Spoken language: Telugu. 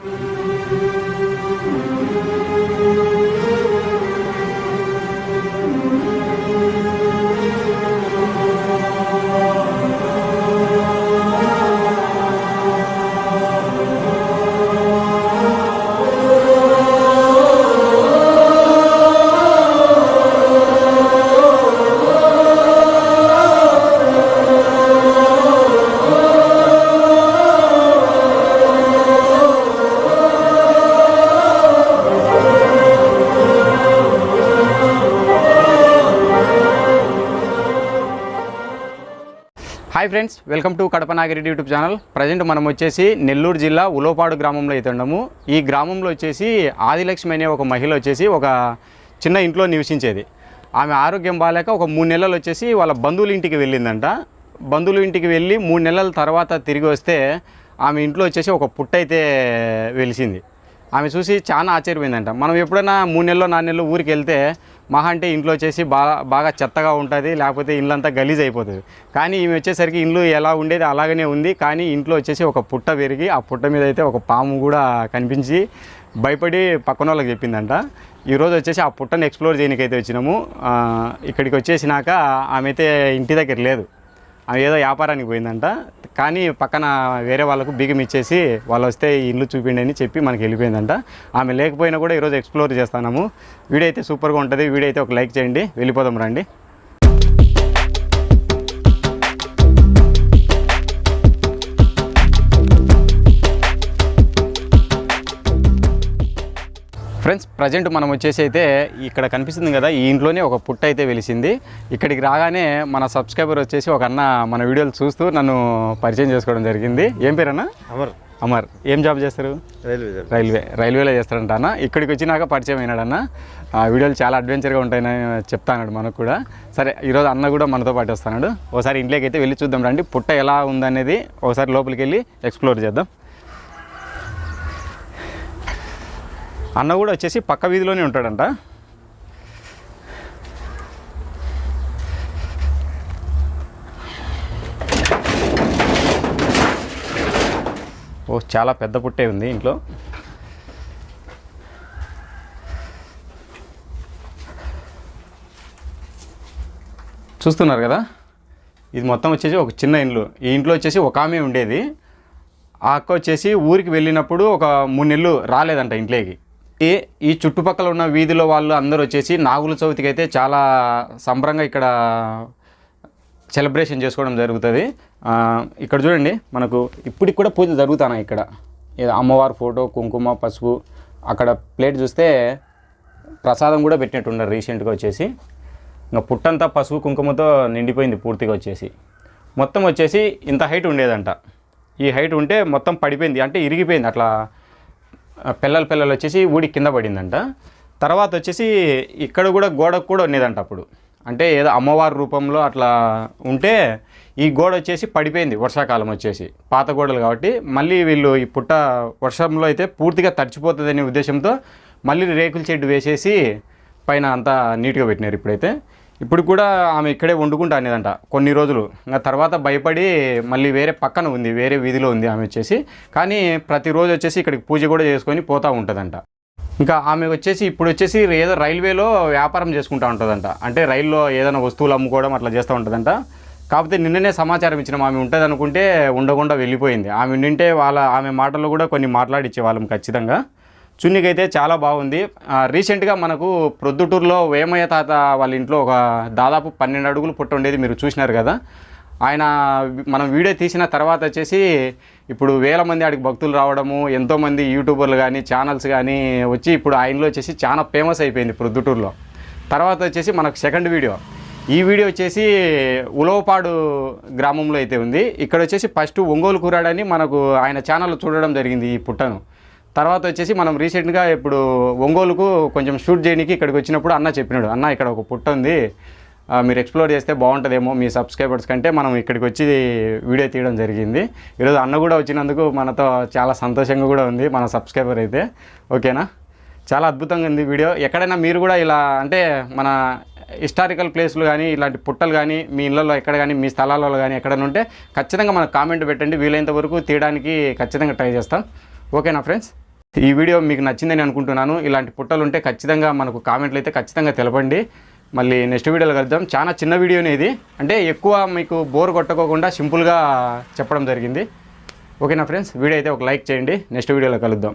you. Hi friends welcome to Kadapa YouTube channel present మనం వచ్చేసి నెల్లూరు జిల్లా ఉలోపాడు గ్రామంలో అయితే ఉన్నాము. ఈ గ్రామంలో వచ్చేసి ఆదిలక్ష్మి అనే ఒక మహిళ వచ్చేసి ఒక చిన్న ఇంట్లో నివసించేది. ఆమె ఆరోగ్యం బాగాలేక ఒక మూడు నెలలు వచ్చేసి వాళ్ళ బంధువుల ఇంటికి వెళ్ళిందంట. బంధువుల ఇంటికి వెళ్ళి మూడు నెలల తర్వాత తిరిగి వస్తే ఆమె ఇంట్లో వచ్చేసి ఒక పుట్ట అయితే వెలిసింది. ఆమె చూసి చాలా ఆశ్చర్యపోయిందంట. మనం ఎప్పుడైనా మూడు నెలలు నాలుగు నెలలు ఊరికి వెళ్తే మహా అంటే ఇంట్లో వచ్చేసి బాగా బాగా చెత్తగా ఉంటుంది లేకపోతే ఇల్లంతా గలీజ్ అయిపోతుంది. కానీ ఈమె వచ్చేసరికి ఇల్లు ఎలా ఉండేది అలాగనే ఉంది. కానీ ఇంట్లో వచ్చేసి ఒక పుట్ట పెరిగి ఆ పుట్ట మీద అయితే ఒక పాము కూడా కనిపించి భయపడి పక్కన వాళ్ళకి చెప్పిందంట. ఈరోజు వచ్చేసి ఆ పుట్టను ఎక్స్ప్లోర్ చేయడానికి అయితే వచ్చినాము ఇక్కడికి వచ్చేసినాక ఆమె అయితే ఇంటి దగ్గర లేదు. ఏదో వ్యాపారానికి పోయిందంట. కానీ పక్కన వేరే వాళ్ళకు బిగం ఇచ్చేసి వాళ్ళు వస్తే ఇల్లు చూపిండి అని చెప్పి మనకి వెళ్ళిపోయిందంట. ఆమె లేకపోయినా కూడా ఈరోజు ఎక్స్ప్లోర్ చేస్తున్నాము. వీడియో అయితే సూపర్గా ఉంటుంది. వీడియో అయితే ఒక లైక్ చేయండి. వెళ్ళిపోదాం రండి. ప్రజెంట్ మనం వచ్చేసి అయితే ఇక్కడ కనిపిస్తుంది కదా ఈ ఇంట్లోనే ఒక పుట్ట అయితే వెలిసింది. ఇక్కడికి రాగానే మన సబ్స్క్రైబర్ వచ్చేసి ఒక అన్న మన వీడియోలు చూస్తూ నన్ను పరిచయం చేసుకోవడం జరిగింది. ఏం పేరన్నా అమర్. అమర్. ఏం జాబ్ చేస్తారు? రైల్వే. రైల్వే రైల్వేలో చేస్తారంట అన్న. ఇక్కడికి వచ్చినాక పరిచయం అయినాడన్న ఆ వీడియోలు చాలా అడ్వెంచర్గా ఉంటాయని చెప్తాన్నాడు మనకు కూడా. సరే ఈరోజు అన్న కూడా మనతో పాటు వస్తున్నాడు. ఒకసారి ఇంట్లోకి అయితే వెళ్ళి చూద్దాం రండి. పుట్ట ఎలా ఉందనేది ఒకసారి లోపలికి వెళ్ళి ఎక్స్ప్లోర్ చేద్దాం. అన్న కూడా వచ్చేసి పక్క వీధిలోనే ఉంటాడంట. ఓ చాలా పెద్ద పుట్టే ఉంది ఇంట్లో. చూస్తున్నారు కదా? ఇది మొత్తం వచ్చేసి ఒక చిన్న ఇండ్లు. ఈ ఇంట్లో వచ్చేసి ఒక ఆమె ఉండేది. ఆ అక్క వచ్చేసి ఊరికి వెళ్ళినప్పుడు ఒక మూడు నెలలు రాలేదంట ఇంట్లోకి. ఈ ఈ చుట్టుపక్కల ఉన్న వీధిలో వాళ్ళు అందరూ వచ్చేసి నాగుల చవితికి అయితే చాలా సంబరంగా ఇక్కడ సెలబ్రేషన్ చేసుకోవడం జరుగుతుంది. ఇక్కడ చూడండి మనకు ఇప్పటికి కూడా పూజలు జరుగుతున్నాయి ఇక్కడ. ఏదో అమ్మవారి ఫోటో కుంకుమ పసుపు అక్కడ ప్లేట్ చూస్తే ప్రసాదం కూడా పెట్టినట్టున్నారు రీసెంట్గా వచ్చేసి. ఇంకా పుట్టంతా పసుపు కుంకుమతో నిండిపోయింది పూర్తిగా వచ్చేసి. మొత్తం వచ్చేసి ఇంత హైట్ ఉండేదంట. ఈ హైట్ ఉంటే మొత్తం పడిపోయింది అంటే ఇరిగిపోయింది అట్లా పిల్లలు పిల్లలు వచ్చేసి ఊడి కింద పడిందంట. తర్వాత వచ్చేసి ఇక్కడ కూడా గోడకు కూడా ఉండేదంట అప్పుడు. అంటే ఏదో అమ్మవారి రూపంలో అట్లా ఉంటే ఈ గోడ వచ్చేసి పడిపోయింది వర్షాకాలం వచ్చేసి. పాత గోడలు కాబట్టి మళ్ళీ వీళ్ళు ఈ పుట్ట వర్షంలో అయితే పూర్తిగా తడిచిపోతుందనే ఉద్దేశంతో మళ్ళీ రేకుల చెడ్డు వేసేసి పైన అంతా నీట్గా పెట్టినారు ఇప్పుడైతే. ఇప్పుడు కూడా ఆమె ఇక్కడే వండుకుంటా అనేదంట కొన్ని రోజులు. ఇంకా తర్వాత భయపడి మళ్ళీ వేరే పక్కన ఉంది వేరే వీధిలో ఉంది ఆమె వచ్చేసి. కానీ ప్రతిరోజు వచ్చేసి ఇక్కడికి పూజ కూడా చేసుకొని పోతూ ఉంటుందంట. ఇంకా ఆమె వచ్చేసి ఇప్పుడు వచ్చేసి ఏదో రైల్వేలో వ్యాపారం చేసుకుంటూ ఉంటుందంట. అంటే రైల్లో ఏదైనా వస్తువులు అమ్ముకోవడం అట్లా చేస్తూ ఉంటుందంట. కాకపోతే నిన్ననే సమాచారం ఇచ్చిన ఆమె ఉంటుంది అనుకుంటే ఉండకుండా వెళ్ళిపోయింది. ఆమె నింటే వాళ్ళ ఆమె మాటల్లో కూడా కొన్ని మాట్లాడిచ్చే వాళ్ళం ఖచ్చితంగా. చున్నికైతే చాలా బాగుంది. రీసెంట్గా మనకు ప్రొద్దుటూరులో వేమయ్య తాత వాళ్ళ ఇంట్లో ఒక దాదాపు పన్నెండు అడుగులు పుట్ట ఉండేది మీరు చూసినారు కదా. ఆయన మనం వీడియో తీసిన తర్వాత వచ్చేసి ఇప్పుడు వేల మంది ఆడికి భక్తులు రావడము ఎంతోమంది యూట్యూబర్లు కానీ ఛానల్స్ కానీ వచ్చి ఇప్పుడు ఆయనలో వచ్చేసి చాలా ఫేమస్ అయిపోయింది ప్రొద్దుటూరులో. తర్వాత వచ్చేసి మనకు సెకండ్ వీడియో. ఈ వీడియో వచ్చేసి ఉలవపాడు గ్రామంలో అయితే ఉంది. ఇక్కడ వచ్చేసి ఫస్ట్ ఒంగోలు కూరాడని మనకు ఆయన ఛానల్ చూడడం జరిగింది ఈ పుట్టను. తర్వాత వచ్చేసి మనం రీసెంట్గా ఇప్పుడు ఒంగోలుకు కొంచెం షూట్ చేయడానికి ఇక్కడికి వచ్చినప్పుడు అన్న చెప్పినాడు. అన్న ఇక్కడ ఒక పుట్ట ఉంది. మీరు ఎక్స్ప్లోర్ చేస్తే బాగుంటుందేమో మీ సబ్స్క్రైబర్స్ కంటే మనం ఇక్కడికి వచ్చి వీడియో తీయడం జరిగింది. ఈరోజు అన్న కూడా వచ్చినందుకు మనతో చాలా సంతోషంగా కూడా ఉంది మన సబ్స్క్రైబర్ అయితే. ఓకేనా? చాలా అద్భుతంగా ఉంది వీడియో. ఎక్కడైనా మీరు కూడా ఇలా అంటే మన హిస్టారికల్ ప్లేస్లు కానీ ఇలాంటి పుట్టలు కానీ మీ ఇళ్ళల్లో ఎక్కడ కానీ మీ స్థలాలలో కానీ ఎక్కడైనా ఉంటే ఖచ్చితంగా మనకు కామెంట్ పెట్టండి. వీలైనంత వరకు తీయడానికి ఖచ్చితంగా ట్రై చేస్తాం. ఓకేనా ఫ్రెండ్స్ ఈ వీడియో మీకు నచ్చిందని అనుకుంటున్నాను. ఇలాంటి పుట్టలు ఉంటే ఖచ్చితంగా మనకు కామెంట్లు అయితే ఖచ్చితంగా తెలపండి. మళ్ళీ నెక్స్ట్ వీడియోలో కలుద్దాం. చాలా చిన్న వీడియోనే ఇది. అంటే ఎక్కువ మీకు బోర్ కొట్టుకోకుండా సింపుల్గా చెప్పడం జరిగింది. ఓకేనా ఫ్రెండ్స్ వీడియో అయితే ఒక లైక్ చేయండి. నెక్స్ట్ వీడియోలో కలుద్దాం.